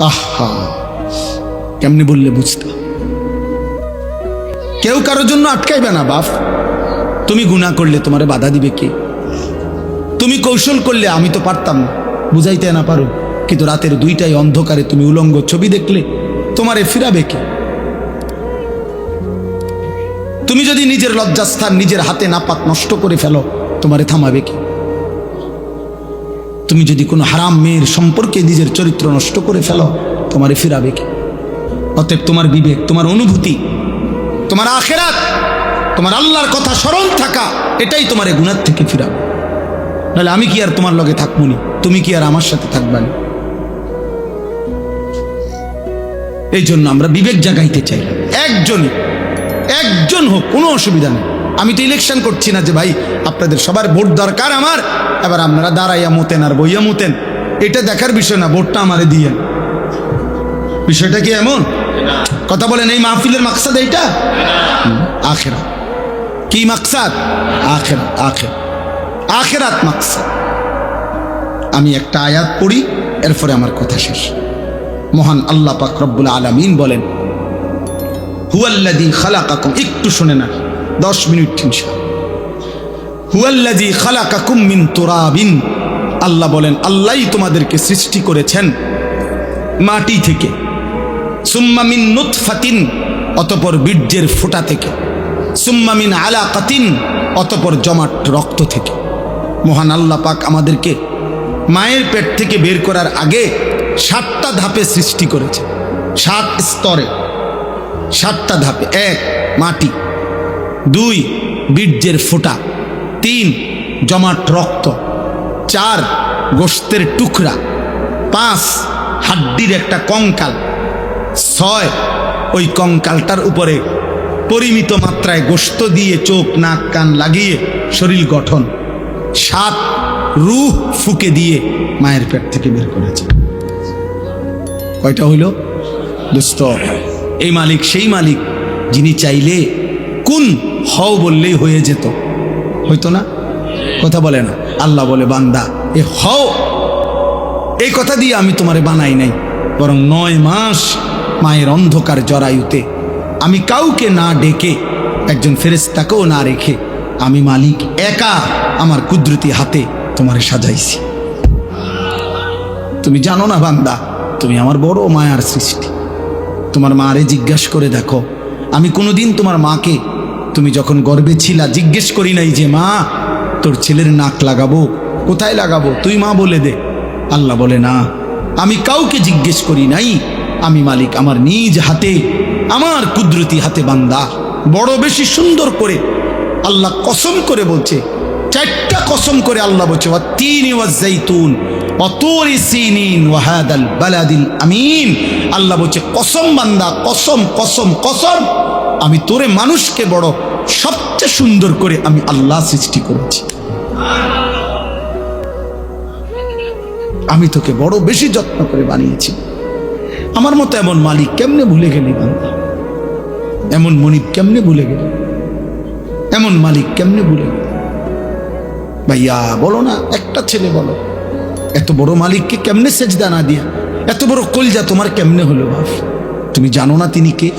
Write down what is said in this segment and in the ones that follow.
আহা, কেমনি বললে বুঝতা কেউ কারোর জন্য আটকাইবে না, বাপ। তুমি গুণা করলে তোমারে বাধা দিবে কে? তুমি কৌশল করলে আমি তো পারতাম। বুঝাইতে না পারো, কিন্তু রাতের দুইটাই অন্ধকারে তুমি উলঙ্গ ছবি দেখলে তোমারে ফিরাবে কে? তুমি যদি নিজের লজ্জাস্থান নিজের হাতে নাপাক নষ্ট করে ফেলো, তোমারে থামাবে কে? তুমি যদি কোনো হারাম মেয়ের সম্পর্কে নিজের চরিত্র নষ্ট করে ফেলো, তোমারে ফিরাবে কে? অতএব তোমার বিবেক, তোমার অনুভূতি, তোমার আখেরাত, তোমার আল্লাহর কথা স্মরণ থাকা, এটাই তোমার গুণার থেকে ফিরাবে। নাহলে আমি কি আর তোমার লগে থাকবনি তুমি কি আর আমার সাথে থাকবানি এই জন্য আমরা বিবেক জাগাইতে চাই। একজনই, একজন হোক, কোনো অসুবিধা নেই। আমি তো ইলেকশন করছি না যে ভাই, আপনাদের সবার ভোট দরকার আমার। এবার আপনারা দাঁড়াইয়া মতেন আর বইয়া মতেন। এটা দেখার বিষয় না, ভোটটা আমারে দিয়ে। বিষয়টা কি এমন? কথা বলেন, এই মাহফিলের মাকসাদ এইটা? আখেরা কি মাকসাদ? আখেরা আখের আখেরাত মাকসাদ। আমি একটা আয়াত পড়ি, এরপরে আমার কথা শেষ। মহান আল্লাহ পাক রব্বুল আলামিন বলেন, হুয়াল্লাযী খালাকাকুম, একটু শুনে না দশ মিনিট খালাকাকুম মিন তুরাবিন। আল্লাহ বলেন, আল্লাহই তোমাদেরকে সৃষ্টি করেছেন মাটি থেকে। সুম্মা মিন নুতফাতিন, অতপর বীর্যের ফোঁটা থেকে। সুম্মা মিন আলাকাতিন, অতপর জমাট রক্ত থেকে। মহান আল্লাহ পাক আমাদেরকে মায়ের পেট থেকে বের করার আগে সাতটা ধাপে সৃষ্টি করেছে। সাত স্তরে। সাতটা ধাপে, এক, মাটি। দুই, বীর্যের ফোঁটা। তিন, জমাট রক্ত। চার গোস্তের টুকরা। পাঁচ, হাড্ডির একটা কঙ্কাল। ছয়, ওই কঙ্কালটার উপরে পরিমিত মাত্রায় গোস্ত দিয়ে চোখ, নাক, কান লাগিয়ে শরীর গঠন। সাত, রুহ ফুকে দিয়ে মায়ের পেট থেকে বের করেছে। কয়টা হইল? দোস্ত এই মালিক, সেই মালিক, যিনি চাইলে কোন? হও বললেই হয়ে যেত। হইতো না? কথা বলে না। আল্লাহ বলে, বান্দা, এ হও। এই কথা দিয়ে আমি তোমারে বানাই নাই, বরং নয় মাস মায়ের অন্ধকার জরায়ুতে আমি কাউকে না ডেকে, একজন ফেরেস্তাকেও না রেখে আমি মালিক একা আমার কুদরতি হাতে তোমারে সাজাইছি। তুমি জানো না, বান্দা, তুমি আমার বড় মায়ার সৃষ্টি। তোমার মারে জিজ্ঞেস করে দেখো, আমি কোনোদিন তোমার মাকে তুমি যখন গর্বে ছিলা, জিজ্ঞেস করি নাই যে, মা, তোর ছেলের নাক লাগাবো? কোথায় লাগাবো? তুই মা বলে দে। আল্লাহ বলে, না, আমি কাউকে জিজ্ঞেস করি নাই। আমি মালিক আমার নিজ হাতে, আমার কুদরতি হাতে বান্দা। বড় বেশি সুন্দর করে আল্লাহ কসম করে বলছে, চারটা কসম করে আল্লাহ বলছে তিন আমিন। আল্লাহ বলছে, কসম বান্দা, কসম কসম কসম। আমি তোরে মানুষকে বড়, সবচেয়ে সুন্দর করে আমি আল্লাহ সৃষ্টি করেছি। আমি তোকে বড় বেশি যত্ন করে বানিয়েছি। আমার মতো এমন মালিক কেমনে ভুলে গেলি বান্দা? এমন মনিব কেমনে ভুলে গেলি? এমন মালিক কেমনে ভুলে গেলি? ভাইয়া, বলো না, একটা ছেলে বলো। এত বড় মালিককে কেমনে সেজদা না দিয়া, এত বড় কলজা তোমার কেমনে হলো বাপ? তুমি জানো না তিনি কে?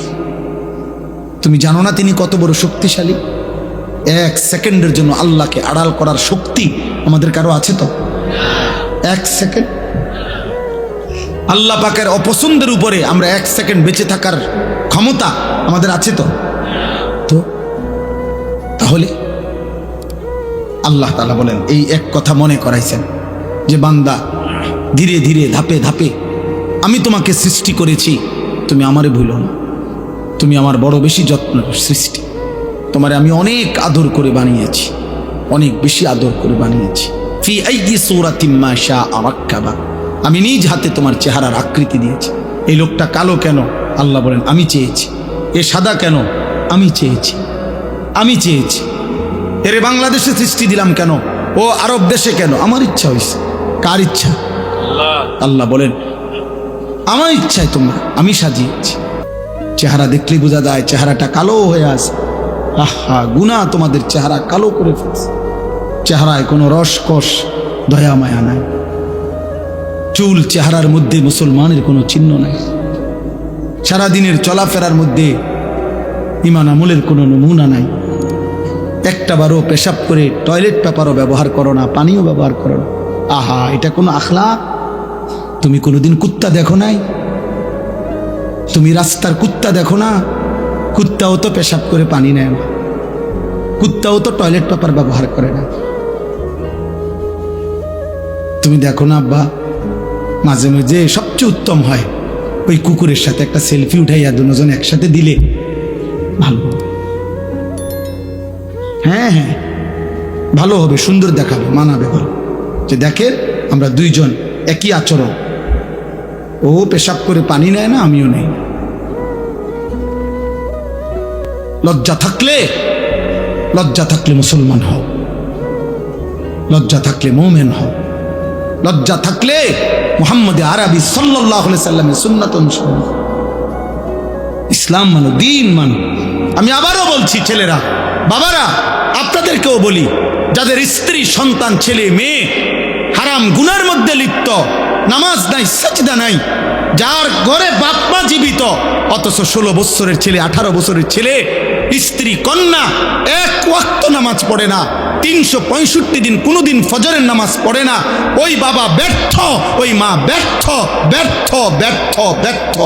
তুমি জানো না তিনি কত বড় শক্তিশালী? এক সেকেন্ডের জন্য আল্লাহকে আড়াল করার শক্তি আমাদের কারও আছে তো? এক সেকেন্ড। আল্লাহ পাকের অপছন্দের উপরে আমরা এক সেকেন্ড বেঁচে থাকার ক্ষমতা আমাদের আছে তো? তো তাহলে আল্লাহ তালা বলেন, এই এক কথা মনে করাইছেন যে বান্দা ধীরে ধীরে ধাপে ধাপে, আমি তোমাকে সৃষ্টি করেছি, তুমি আমারে ভুলো না। তুমি আমার বড় বেশি যত্ন সৃষ্টি। তোমারে আমি অনেক আদর করে বানিয়েছি। অনেক বেশি আদর করে বানিয়েছি। ফি আইয়ি সূরাতিন মা শা আরাক্কাবা আমি নিজ হাতে তোমার চেহারার আকৃতি দিয়েছি। এই লোকটা কালো কেন? আল্লাহ বলেন আমি চেয়েছি। এ সাদা কেন? আমি চেয়েছি। আমি চেয়েছি। এরে বাংলাদেশে সৃষ্টি দিলাম কেন? ও আরব দেশে কেন? আমার ইচ্ছা হয়েছে কার ইচ্ছা? আল্লাহ বলেন আমার ইচ্ছায় তোমরা আমি সাজিয়েছি। চেহারা দেখলেই বোঝা যায় চেহারাটা কালো হয়ে আছে। আহা গুনা তোমাদের চেহারা কালো করে ফেলছে। চেহারায় কোনো রসকস, দয়া, মায়া নাই। চুল চেহারার মধ্যে মুসলমানের কোনো চিহ্ন নাই। সারাদিনের চলাফেরার মধ্যে ইমান আমলের কোনো নমুনা নাই। একটা বারও পেশাব করে টয়লেট পেপারও ব্যবহার করো না, পানিও ব্যবহার করো না। আহা, এটা কোনো আখলা তুমি কোনোদিন কুত্তা দেখো নাই? তুমি রাস্তার কুত্তা দেখো না? কুত্তাও তো পেশাব করে পানি নেয় না। কুত্তাও তো টয়লেট পেপার ব্যবহার করে না। তুমি দেখো না আব্বা, মাঝে মাঝে সবচেয়ে উত্তম হয় ওই কুকুরের সাথে একটা সেলফি উঠাইয়া দুজন একসাথে দিলে। ভালো হ্যাঁ হ্যাঁ ভালো হবে, সুন্দর দেখাবে, মানাবে ভালো যে দেখেন, আমরা দুইজন একই আচরণ। ও পেশাব করে পানি নেয় না, আমিও নেই। লজ্জা থাকলে লজ্জা থাকলে মুসলমান হও। লজ্জা থাকলে মোমেন হও। লজ্জা থাকলে মোহাম্মদ আরবি সাল্লাহ সাল্লামের ইসলাম মানো, দিন মানো। আমি আবারও বলছি, ছেলেরা, বাবারা, আপনাদেরকেও বলি, যাদের স্ত্রী, সন্তান, ছেলে, মেয়ে হারাম গুনার মধ্যে লিপ্ত নামাজ নাই, সাজদা নাই। যার ঘরে বাপ মা জীবিত, অথচ ষোলো বছরের ছেলে, আঠারো বছরের ছেলে, স্ত্রী, কন্যা, এক ওয়াক্ত নামাজ পড়ে না, তিনশো পঁয়ষট্টি দিন কোনোদিন ফজরের নামাজ পড়ে না। ওই বাবা ব্যর্থ, ওই মা ব্যর্থ ব্যর্থ ব্যর্থ ব্যর্থ।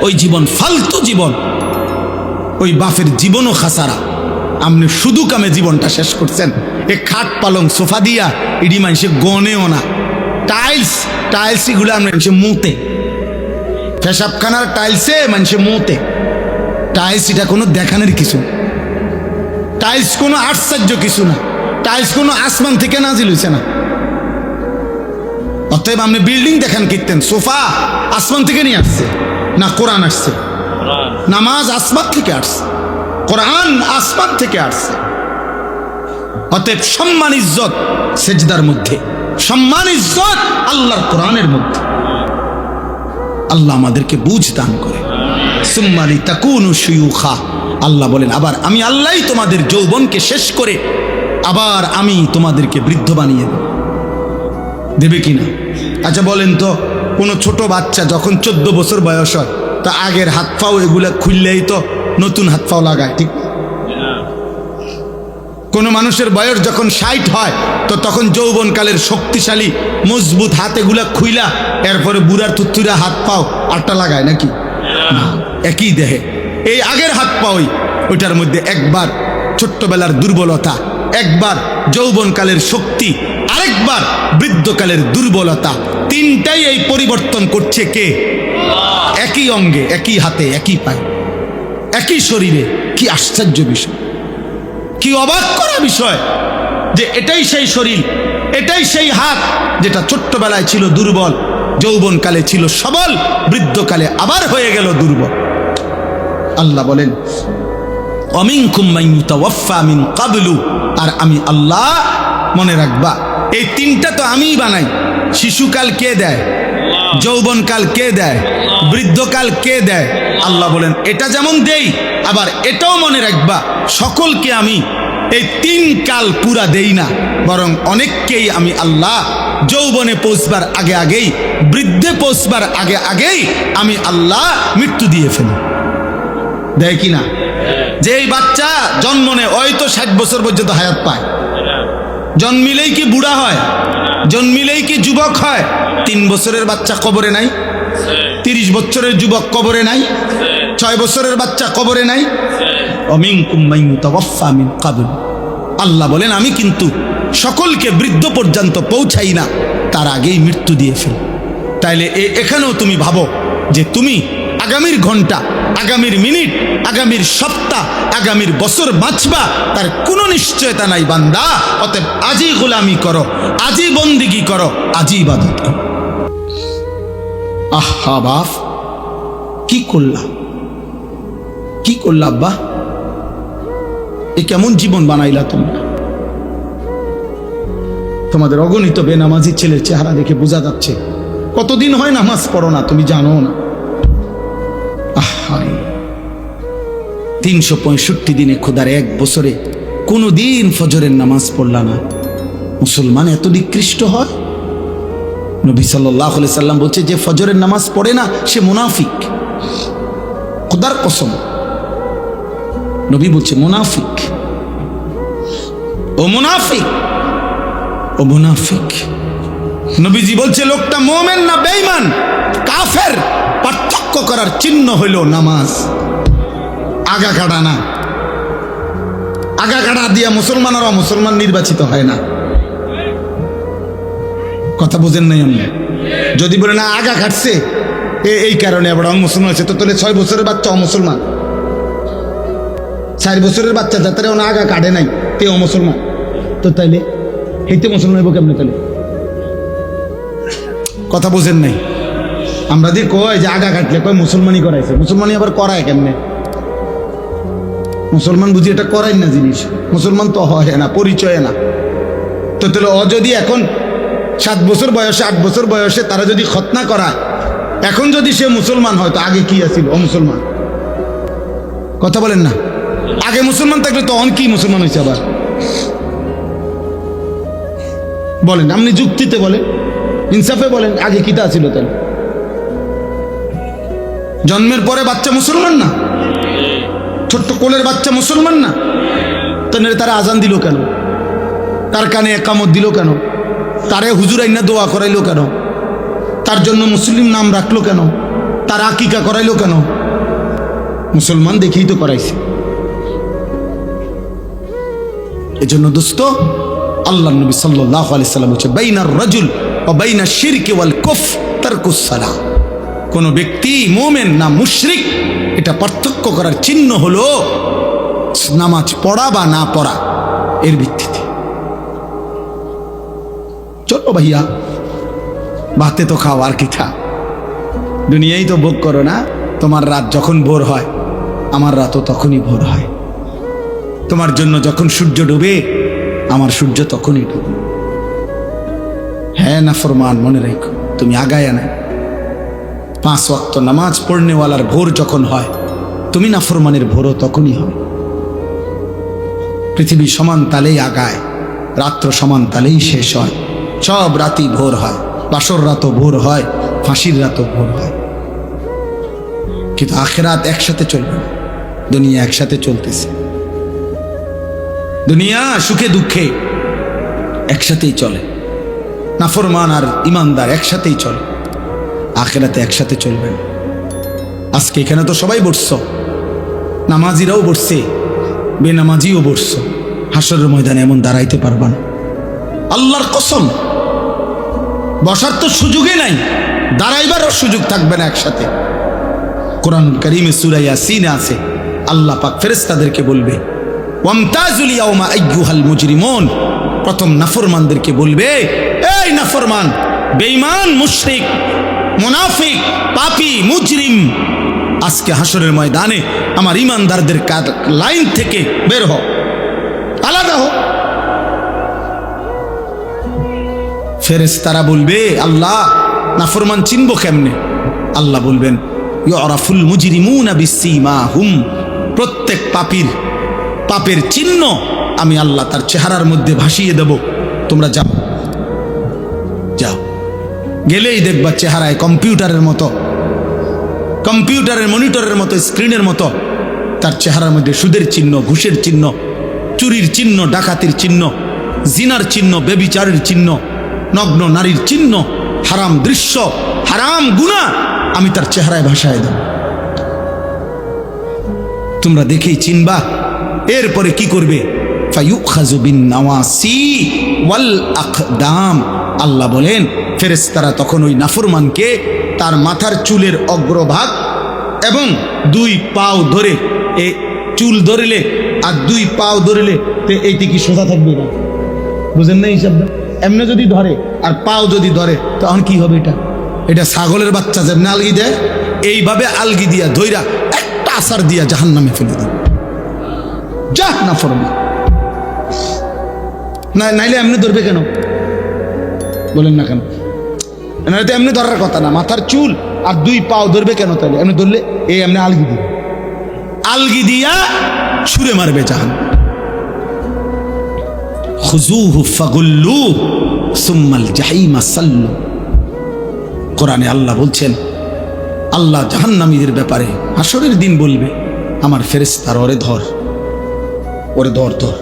ওই জীবন ফালতু জীবন। ওই বাপের জীবনও খাসারা। আপনি শুধু কামে জীবনটা শেষ করছেন। এ খাট পালং সোফা দিয়া, ইডি মানুষে গনেও না। টাইলস টাইলস এগুলো আমরা মানুষে মুতে। পেশাবখানার টাইলসে মানুষে মুতে। টাইলস এটা কোনো দেখানোর কিছু না। টাইলস কোনো আশ্চর্য কিছু না। টাইলস কোনো আসমান থেকে নাজিল হয়েছে না। অতএব আপনি বিল্ডিং দেখান কীর্তেন। সোফা আসমান থেকে নিয়ে আসছে না কোরআন আসছে। নামাজ আসমান থেকে আসছে কোরআন আসমান থেকে আসছে। অতএব সম্মান ইজ্জত সেজদার মধ্যে। সম্মান, ইজ্জত আল্লাহর কোরআনের মধ্যে। আল্লাহ আমাদেরকে বুঝ দান করে। সুম্মালি তাকুনু শুয়ুখা। আল্লাহ বলেন, আবার আমি আল্লাহই তোমাদের যৌবনকে শেষ করে আবার আমি তোমাদেরকে বৃদ্ধ বানিয়ে দেব। দেবে কিনা আচ্ছা বলেন তো, কোনো ছোট বাচ্চা যখন চোদ্দ বছর বয়স হয়, তা আগের হাত পাও এগুলা খুললেই তো নতুন হাত পাও লাগায়, ঠিক কোনো মানুষের বয়স যখন ষাট হয়, তো তখন যৌবনকালের শক্তিশালী, মজবুত হাত এগুলা খুইলা এরপরে বুড়ার তুত্তুরা হাত পাও, আটটা লাগায় নাকি? একই দেহে। এই আগের হাত পাওই, ওইটার মধ্যে একবার ছোট্টবেলার দুর্বলতা, একবার যৌবনকালের শক্তি, আরেকবার বৃদ্ধকালের দুর্বলতা, তিনটাই এই পরিবর্তন করছে কে? একই অঙ্গে, একই হাতে, একই পায়ে, একই শরীরে, কি আশ্চর্য বিষয়। কি অবাক করা বিষয় যে এটাই সেই শরীর, এটাই সেই হাত যেটা ছোট্টবেলায় ছিল দুর্বল, যৌবনকালে ছিল সবল, বৃদ্ধকালে আবার হয়ে গেল দুর্বল। আল্লাহ বলেন মাইয়ুতাওয়াফা মিন কাবলু। আর আমি আল্লাহ মনে রাখবা, এই তিনটা তো আমিই বানাই। শিশুকাল কে দেয়? যৌবনকাল কে দেয়? বৃদ্ধকাল কে দেয়? আল্লাহ বলেন, এটা যেমন দেই, আবার এটাও মনে রাখবা, সকলকে আমি এই তিন কাল পুরা দেই না, বরং অনেককেই আমি আল্লাহ যৌবনে পৌঁছবার আগে আগেই, বৃদ্ধে পৌঁছবার আগে আগেই আমি আল্লাহ মৃত্যু দিয়ে ফেলি। দেয় কি না? যে এই বাচ্চা জন্ম নেয়, ওই তো ষাট বছর পর্যন্ত হায়াত পায়। জন্মিলেই কি বুড়া হয়? জন্মিলেই কি যুবক হয়? তিন বছরের বাচ্চা কবরে নাই। তিরিশ বছরের যুবক কবরে নাই। ছয় বছরের বাচ্চা কবরে নাই। অমিনকুম মাইয়ুতাওয়াফা মিন কাবুল। আল্লাহ বলেন আমি কিন্তু সকলকে বৃদ্ধ পর্যন্ত পৌঁছাই না তার আগেই মৃত্যু দিয়ে ফেল। তাইলে এ- এখানেও তুমি ভাবো যে তুমি আগামীর ঘণ্টা আগামীর মিনিট, আগামীর সপ্তাহ, আগামীর বছর বাঁচবা, তার কোনো নিশ্চয়তা নাই বান্দা। অতএব আজই গোলামি করো আজই বন্দিগি করো আজই ইবাদত করো। আহা বাপ, কি করলাম কি করলা আব্বা? এ কেমন জীবন বানাইলা তোমরা? তোমাদের অগণিত বেনামাজি ছেলের চেহারা দেখে বোঝা যাচ্ছে, কতদিন হয় নামাজ পড়ো না, তুমি জানো না। তিনশো পঁয়ষট্টি দিনে খোদার এক বছরে কোনো দিন ফজরের নামাজ পড়লা না। মুসলমান এত নিকৃষ্ট হয়? নবী সাল্লাহ সাল্লাম বলছে, যে ফজরের নামাজ পড়ে না, সে মুনাফিক। খুদার কসম। নবী বলছে, মুনাফিক। ও মুনাফিক। ও মুনাফিক। নবীজি বলছে, লোকটা মোমেন না বেঈমান? কাফের? পার্থক্য করার চিহ্ন হইল নামাজ। আগা কাটা না। আগা কাটা দিয়া মুসলমানেরা মুসলমান নির্বাচিত হয় না। কথা বোঝেন নাই আমি যদি বলে, না, আগা কাটছে এই কারণে আবার মুসলমান আছে তো তাহলে ছয় বছরের বাচ্চা অমুসলমান চার বছরের বাচ্চা যাতে আগা কাটে নাই তে অমুসলমান তো তাইলে এইতে মুসলমান হইব কেমনে তাহলে? কথা বোঝেন নাই। আমরা দিয়ে কয় যে আগা কাটলে, কয় মুসলমানই করাইছে। মুসলমানই আবার করায় কেমনে? মুসলমান বুঝি এটা করাই না জিনিস। মুসলমান তো হয় না, পরিচয় না। তো তাহলে অ যদি এখন সাত বছর বয়সে, আট বছর বয়সে তারা যদি খতনা করায়, এখন যদি সে মুসলমান হয়, তো আগে কি আছিল? মুসলমান। কথা বলেন না। আগে মুসলমান থাকলে তো অন কি মুসলমান হয়েছে আবার? বলেন, আপনি যুক্তিতে বলেন। ইনসাফে বলেন, আগে কিতা ছিল তাহলে? জন্মের পরে বাচ্চা মুসলমান না? ছোট্ট কোলের বাচ্চা মুসলমান না? তাহলে তারা আজান দিল কেন? তার কানে একামত দিল কেন? তারে হুজুর আইনা দোয়া করাইলো কেন? তার জন্য মুসলিম নাম রাখল কেন? তার আকিকা করাইলো কেন? মুসলমান দেখেই তো করাইছে। এজন্য দোস্ত আল্লাহ নবী সাল্লাহ আলাইসাল্লাম হচ্ছে বাইনার রাজুল। ও বাইনা শিরকে ওয়াল কুফ তারকুসালা কোন ব্যক্তি, মোমেন না মুশরিক, এটা পার্থক্য করার চিহ্ন হলো নামাজ পড়া বা না পড়া, এর ভিত্তিতে। চলো ভাইয়া, ভাতে তো খাও আর কি খা দুনিয়াই তো ভোগ করো না, তোমার রাত যখন ভোর হয়, আমার রাতও তখনই ভোর হয়। তোমার জন্য যখন সূর্য ডুবে, আমার সূর্য তখনই ডুবে। হ্যাঁ না ফরমান মনে রেখো, তুমি আগায় না পাঁচ ওয়াক্ত নামাজ পড়নেওয়ালার ভোর যখন হয়, তুমি না ফরমানের ভোরও তখনই হয় পৃথিবী সমান তালেই আগায়, রাত্র সমান তালেই শেষ হয়। সব রাতই ভোর হয়, বাসর রাতও ভোর হয়, ফাঁসির রাতও ভোর হয়। কিন্তু আখেরাত একসাথে চলবে না, দুনিয়া একসাথে চলতেছে। দুনিয়া সুখে দুঃখে একসাথেই চলে। নাফরমান আর ইমানদার একসাথেই চলে। আখেরাতে একসাথে চলবে না আজকে এখানে তো সবাই বসছ। নামাজিরাও বসছে। বেনামাজিও বসছ। হাসরের ময়দানে এমন দাঁড়াইতে পারবা না। আল্লাহর কসম। বসার তো সুযোগই নাই। দাঁড়াইবারও সুযোগ থাকবে না একসাথে। কোরআন করিমে সুরাইয়া সিনে আছে। আল্লাহ পাক ফেরেস্তাদেরকে বলবে, ওয়ামতাজুল ইয়াউমা আইয়ুহাল মুজরিমুন। প্রথম নাফরমানদেরকে বলবে এই নাফরমান বেঈমান, মুশরিক, মুনাফিক, পাপী, মুজরিম। আজকে হাসরের ময়দানে আমার ইমানদারদের লাইন থেকে বের হ আলাদা হোক ফেরেশতারা বলবে, আল্লাহ, নাফরমান চিনব কেমনে? আল্লাহ বলবেন ইউরাফুল মুজরিমুনা বিসীমাহুম প্রত্যেক পাপীর পাপের চিহ্ন আমি আল্লাহ তার চেহারার মধ্যে ভাসিয়ে দেব। তোমরা যাও। যাও। গেলেই দেখবা চেহারায় কম্পিউটারের মতো, কম্পিউটারের মনিটরের মতো, স্ক্রিনের মতো। তার চেহারার মধ্যে সুদের চিহ্ন, ঘুষের চিহ্ন, চুরির চিহ্ন, ডাকাতির চিহ্ন, জিনার চিহ্ন, বেবিচারের চিহ্ন, নগ্ন নারীর চিহ্ন, হারাম দৃশ্য, হারাম গুণা আমি তার চেহারায় ভাসায় দেব। তোমরা দেখেই চিনবা, এরপরে কি করবে? ফায়ুখাযু বিন নাওয়াসি ওয়াল আকদাম। আল্লাহ বলেন ফেরেস্তারা তখন ওই নাফরমানকে তার মাথার চুলের অগ্রভাগ এবং দুই পাও ধরে এ চুল ধরিলে আর দুই পাও ধরিলে তো এইটি কি সোজা থাকবে না? বুঝেন না হিসাবটা এমনি যদি ধরে আর পাও যদি ধরে, তখন কি হবে এটা? এটা ছাগলের বাচ্চা যেমনি আলগি দেয়, এইভাবে আলগি দিয়া ধইরা একটা আসার দিয়া জাহান নামে ফেলে দেবে যা না ফরমা না, নাইলে এমনি ধরবে কেন? বলেন না কেন? নাহলে তো এমনি ধরার কথা না, মাথার চুল আর দুই পাও ধরবে কেন তাহলে? এমনি ধরলে এই এমনি আলগি দিবে আলগি দিয়া ছুঁড়ে মারবে জাহান। ফাগুল্লু কোরআনে আল্লাহ বলছেন, আল্লাহ জাহান্নামীদের ব্যাপারে হাসরের দিন বলবে, আমার ফেরেস্তার ওরে ধর ওরে ধর ধর।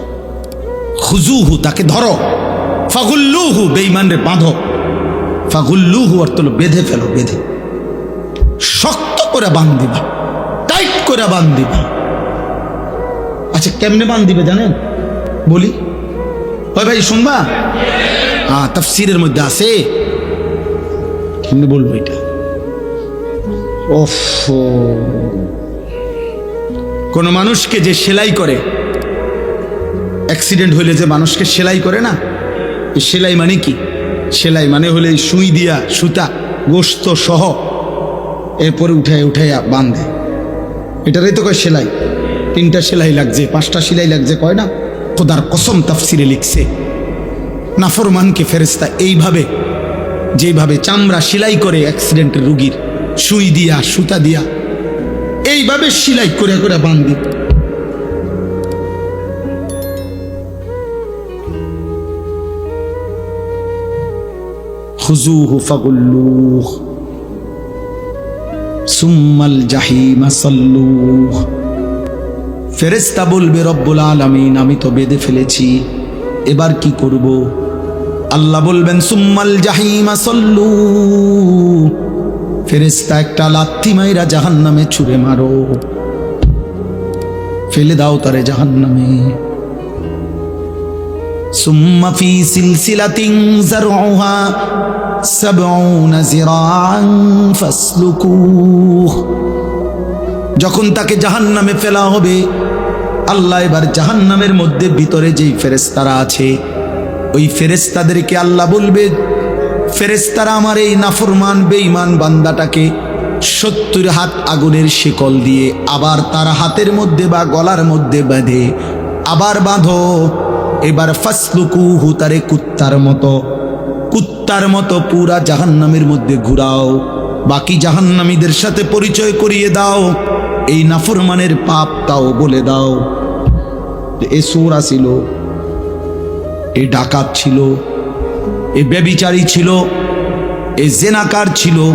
খুজুহু তাকে ধরো ফাগুল্লুহু বেইমানরে বাঁধো। ফাগুল্লুহু অর্থ বেঁধে ফেলো, বেঁধে। শক্ত করে বাঁধ দিবা, টাইট করে বাঁধ দিবা। আচ্ছা কেমনে বাঁধ দিবে জানেন? বলি। ওই ভাই, শুনবা? হ্যাঁ তাফসিরের মধ্যে আছে। কেমনে বলব এটা? ওফ। কোন মানুষকে যে সেলাই করে, অ্যাক্সিডেন্ট হইলে যে মানুষকে সেলাই করে না? সেলাই মানে কি? সেলাই মানে হলে সুই দিয়া সুতা, গোস্ত সহ এরপরে উঠায় উঠাইয়া বাঁধে। এটারই তো কয় সেলাই। তিনটা সেলাই লাগছে, পাঁচটা সেলাই লাগছে, কয় না? খোদার কসম তাফসিরে লিখছে। নাফরমানকে ফেরেস্তা এইভাবে, যেভাবে চামড়া সেলাই করে অ্যাক্সিডেন্টের রুগীর, সুই দিয়া, সুতা দিয়া, এইভাবে সেলাই করে করে বান্ধি খুজুহু ফাগুল্লুহ সুম্মাল জাহিমা সাল্লুহ ফেরেস্তা বলবে, রব্বুল আলামিন, আমি তো বেঁধে ফেলেছি। এবার কি করব? আল্লাহ বলবেন, সুম্মাল জাহিমা সল্লু। ফেরেস্তা একটা লাথি মাইরা জাহান নামে ছুড়ে মারো। ফেলে দাও তারে জাহান সুম্মা ফি সিলসিলাতিন জারউহা সাবউনা জিরাআন ফাসলুকুহ যখন তাকে জাহান নামে ফেলা হবে, আল্লাহ এবার জাহান নামের মধ্যে ভিতরে যেই ফেরেস্তারা আছে, ওই ফেরেস্তাদেরকে আল্লাহ বলবে ফেরেস্তারা আমার এই নাফরমান, বেঈমান বান্দাটাকে সত্তর হাত আগুনের শিকল দিয়ে আবার তার হাতের মধ্যে বা গলার মধ্যে বাঁধে আবার বাঁধো। এবার ফাসলুকু হুতারে কুত্তার মতো কুত্তার মতো পুরা জাহান্নামের মধ্যে ঘুরাও, বাকি জাহান্নামীদের সাথে পরিচয় করিয়ে দাও, এই নাফরমানের পাপ তাও বলে দাও। এ সোর আসিল এ ডাকাত ছিল, এ ব্যবিচারী ছিল, এ জেনাকার ছিল,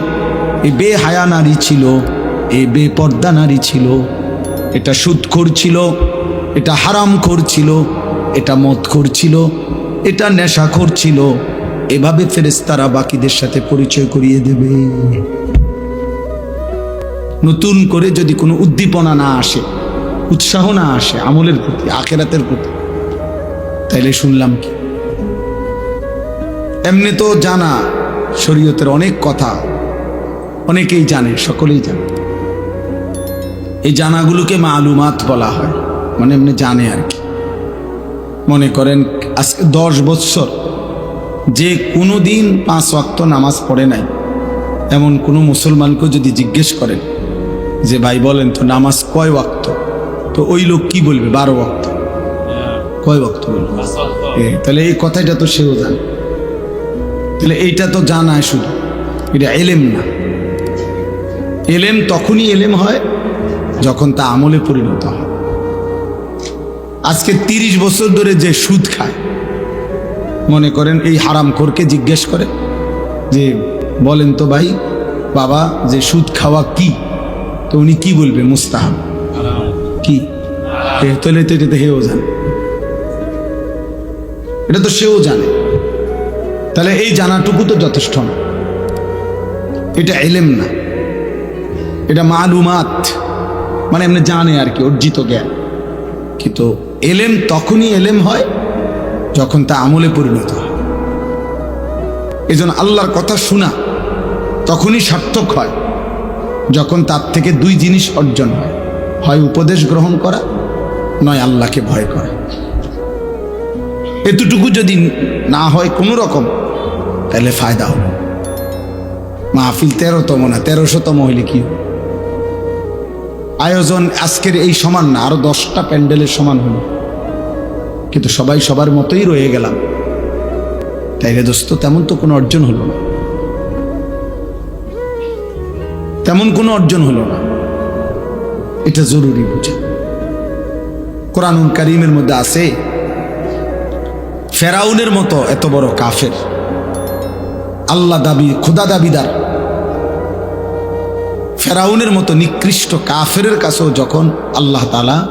এ বেহায়া নারী ছিল, এ বেপর্দা নারী ছিল। এটা সুদখোর ছিল, এটা হারামখোর ছিল। এটা মদখোর ছিল, এটা নেশাখোর ছিল। এভাবে ফেরেস্তারা বাকিদের সাথে পরিচয় করিয়ে দেবে। নতুন করে যদি কোনো উদ্দীপনা না আসে, উৎসাহ না আসে আমলের প্রতি, আখেরাতের প্রতি, তাইলে শুনলাম কি? এমনি তো জানা, শরীয়তের অনেক কথা অনেকেই জানে, সকলেই জানে। এই জানাগুলোকে মালুমাত বলা হয় মানে এমনি জানে আর কি। মনে করেন আজকে দশ বৎসর। যে কোনো দিন পাঁচ ওয়াক্ত নামাজ পড়ে নাই। এমন কোনো মুসলমানকে যদি জিজ্ঞেস করেন যে, ভাই, বলেন তো নামাজ কয় ওয়াক্ত? তো ওই লোক কি বলবে? বারো ওয়াক্ত। কয় ওয়াক্ত বলবে? তাহলে এই কথাটা তো সেও জানে। তাহলে এইটা তো জানায় শুধু। এটা এলেম না। এলেম তখনই এলেম হয় যখন তা আমলে পরিণত হয়। আজকে তিরিশ বছর ধরে যে সুদ খায়, মনে করেন এই হারাম হারামখোরকে জিজ্ঞেস করে যে, বলেন তো ভাই, বাবা, যে সুদ খাওয়া কি? তো উনি কি বলবে? মুস্তাহাব। কি? তাহলে তো হেও জানে। এটা তো সেও জানে। তাহলে এই জানাটুকু তো যথেষ্ট না। এটা এলেম না। এটা মালুমাত। মানে এমনি জানে আর কি, অর্জিত জ্ঞান। কিন্তু এলেম তখনই এলেম হয় যখন তা আমলে পরিণত হয়। এই জন্য আল্লাহর কথা শোনা তখনই সার্থক হয়, যখন তার থেকে দুই জিনিস অর্জন হয় হয় উপদেশ গ্রহণ করা, নয় আল্লাহকে ভয় করা। এতটুকু যদি না হয় কোনো রকম, তাহলে ফায়দা হবে। মাহফিল তেরোতম না, তেরোশোতম হইলে কি আয়োজন আজকের এই সমান না, আরও দশটা প্যান্ডেলের সমান হলো। কিন্তু সবাই সবার মতোই রয়ে গেলাম। তাইলে দোস্ত, তেমন তো কোনো অর্জন হলো না। তেমন কোনো অর্জন হলো না। এটা জরুরি বুঝে। কোরআনুল কারিমের মধ্যে আছে, ফেরাউনের মতো এত বড় কাফের। আল্লাহ দাবি, খুদা দাবিদার। ফেরাউনের মতো নিকৃষ্ট কাফের কাছেও যখন আল্লাহ তালা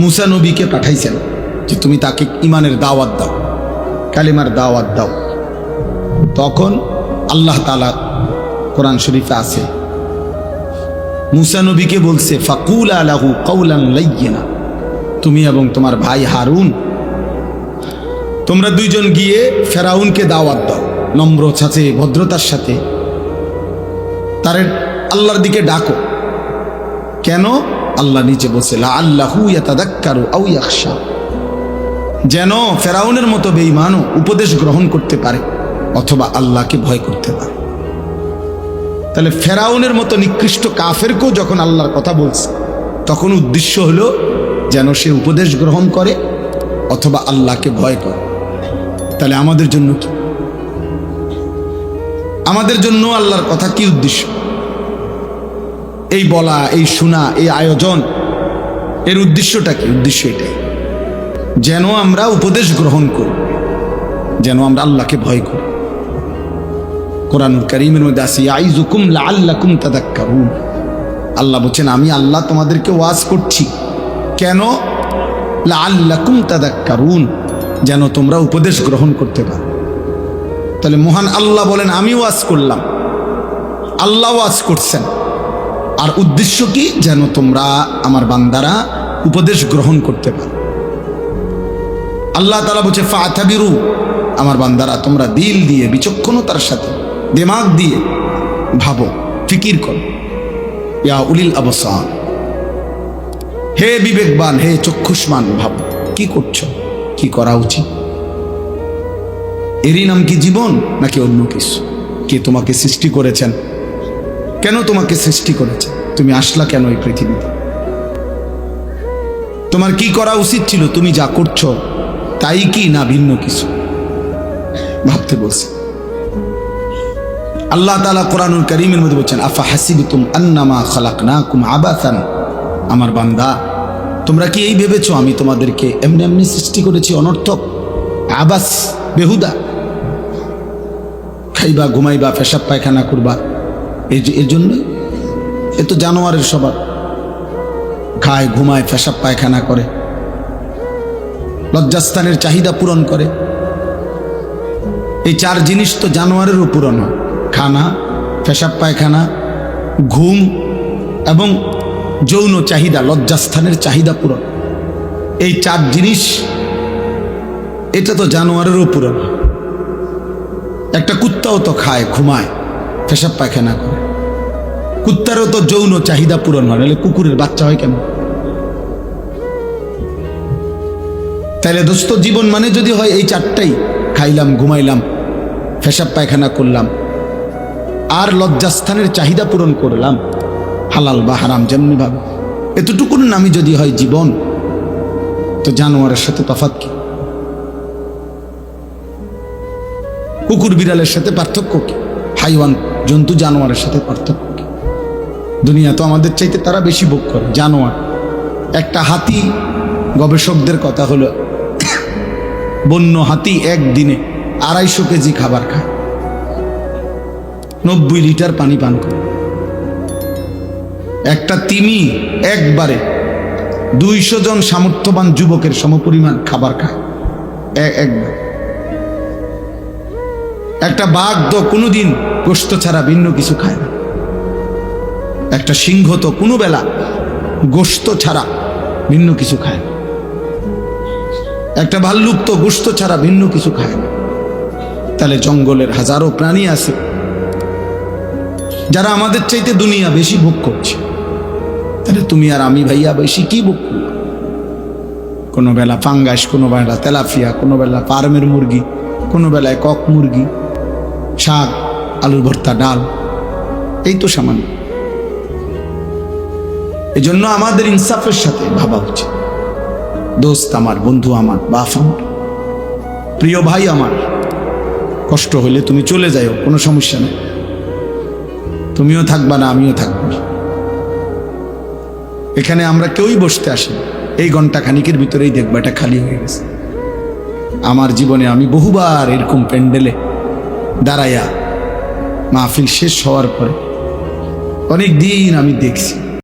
মুসা নবীকে পাঠাইছেন যে তুমি তাকে ইমানের দাওয়াত দাও, কালিমার দাওয়াত দাও। তখন আল্লাহ তালা কোরআন শরীফে আছে। মুসা নবীকে বলছে, ফাকুল আলাহু কৌলান লাইয়িনা তুমি এবং তোমার ভাই হারুন, তোমরা দুইজন গিয়ে ফেরাউনকে দাওয়াত দাও, নম্র সাথে, ভদ্রতার সাথে। তার আল্লাহর দিকে ডাকো। কেন? আল্লাহ নিচে বসে লা আল্লাহু ইয়াতাদাক্কারু আও ইয়াখশা। যেন ফেরাউনের মতো বেঈমানও উপদেশ গ্রহণ করতে পারে, অথবা আল্লাহকে ভয় করতে পারে। তাহলে ফেরাউনের মতো নিকৃষ্ট কাফেরকেও যখন আল্লাহর কথা বলছে, তখন উদ্দেশ্য হলো যেন সে উপদেশ গ্রহণ করে, অথবা আল্লাহকে ভয় করে। তাহলে আমাদের জন্য কি? আমাদের জন্য আল্লাহর কথা কি উদ্দেশ্য? এই বলা, এই শোনা, এই আয়োজন, এর উদ্দেশ্যটা কি? উদ্দেশ্য এটাই। যেন আমরা উপদেশ গ্রহণ করি, যেন আমরা আল্লাহকে ভয় করি। কোরআন করিমের মধ্যে আসি আইজুকুম লাআল্লাকুম তাদাক্কারুন। আল্লাহ বলছেন, আমি আল্লাহ তোমাদেরকে ওয়াজ করছি। কেন? লাআল্লাকুম তাদাক্কারুন। যেন তোমরা উপদেশ গ্রহণ করতে পারো। তাহলে মহান আল্লাহ বলেন, আমি ওয়াজ করলাম। আল্লাহ ওয়াজ করছেন। আর উদ্দেশ্য কি? যেন তোমরা আমার বান্দারা উপদেশ গ্রহণ করতে পারো। আল্লাহ তালা বলছে ফাথাবিরু আমার বান্দারা, তোমরা দিল দিয়ে, বিচক্ষণতার সাথে, দেমাগ দিয়ে ভাবো, ফিকির করো। ইয়া উলিল আবসান হে বিবেকবান, হে চক্ষুষ্মান, ভাবো, কি করছ? কি করা উচিত? এরই নাম কি জীবন, নাকি অন্য কিছু? কে তোমাকে সৃষ্টি করেছেন? কেন তোমাকে সৃষ্টি করেছে তুমি আসলা কেন এই পৃথিবীতে? তোমার কি করা উচিত ছিল? তুমি যা করছ তাই কি না ভিন্ন কিছু? ভাবতে বলছে। আল্লাহ তালা কোরআনুল করিমের মধ্যে বলছেন, আফা হাসিব তুম আন্নামা খালাক না কুম আবাসান? আমার বান্দা, তোমরা কি এই ভেবেছো আমি তোমাদেরকে এমনি এমনি সৃষ্টি করেছি অনর্থক? আবাস, বেহুদা। খাইবা, ঘুমাইবা, পেশাব, পায়খানা করবা। এই এর জন্য এ তো জানোয়ারের সবার খায়, ঘুমায়, পেশাব, পায়খানা করে। লজ্জাস্থানের চাহিদা পূরণ করে। এই চার জিনিস তো জানোয়ারেরও পূরণ হয়। খানা, পেশাব পায়খানা, ঘুম এবং যৌন চাহিদা, লজ্জাস্থানের চাহিদা পূরণ। এই চার জিনিস, এটা তো জানোয়ারেরও পূরণ। একটা কুত্তাও তো খায়, ঘুমায়, পেশাব পায়খানা করে। কুত্তারও তো যৌন চাহিদা পূরণ হয়, নাহলে কুকুরের বাচ্চা হয় কেন তাহলে দোস্ত, জীবন মানে যদি হয় এই চারটাই। খাইলাম, ঘুমাইলাম, পেশাব পায়খানা করলাম, আর লজ্জাস্থানের চাহিদা পূরণ করলাম। হালাল বা হারাম যেমনি ভাবে। এতটুকুর নামই যদি হয় জীবন, তো জানোয়ারের সাথে তফাৎ কি? কুকুর বিড়ালের সাথে পার্থক্য কি? হাইওয়ান, জন্তু জানোয়ারের সাথে পার্থক্য কি? দুনিয়া তো আমাদের চাইতে তারা বেশি ভোগ করে, জানোয়ার। একটা হাতি গবেষকদের কথা হলো বন্য হাতি একদিনে আড়াইশো কেজি খাবার খায়। নব্বই লিটার পানি পান করে। একটা তিমি একবারে দুইশো জন সামর্থ্যবান যুবকের সমপরিমাণ খাবার খায়। একবার। একটা বাঘ তো কোনোদিন গোস্ত ছাড়া ভিন্ন কিছু খায় না। একটা সিংহ তো কোনো বেলা গোস্ত ছাড়া ভিন্ন কিছু খায় একটা ভাল্লুক তো গোস্ত ছাড়া ভিন্ন কিছু খায় না। তাহলে জঙ্গলের হাজারো প্রাণী আছে, যারা আমাদের চাইতে দুনিয়া বেশি ভোগ করছে। তাহলে তুমি আর আমি ভাইয়া বেশি কি ভোগ করব? কোনো বেলা ফাঙ্গাস, কোনো বেলা তেলাফিয়া, কোনো বেলা ফার্মের মুরগি, কোনো বেলায় কক মুরগি, শাক, আলুর ভর্তা, ডাল, এই তো সামান্য। এই জন্য আমাদের ইনসাফের সাথে ভাবা উচিত। দোস্ত আমার, বন্ধু আমার, বাপ আমার, প্রিয় ভাই আমার, কষ্ট হলে তুমি চলে যাও কোনো সমস্যা নেই। তুমিও থাকবা না, আমিও থাকব। এখানে আমরা কেউই বসতে আসি এই ঘণ্টা খানিকের ভিতরেই দেখব এটা খালি হয়ে গেছে। আমার জীবনে আমি বহুবার এরকম প্যান্ডেলে দাঁড়াইয়া মাহফিল শেষ হওয়ার পরে অনেক দিন আমি দেখছি।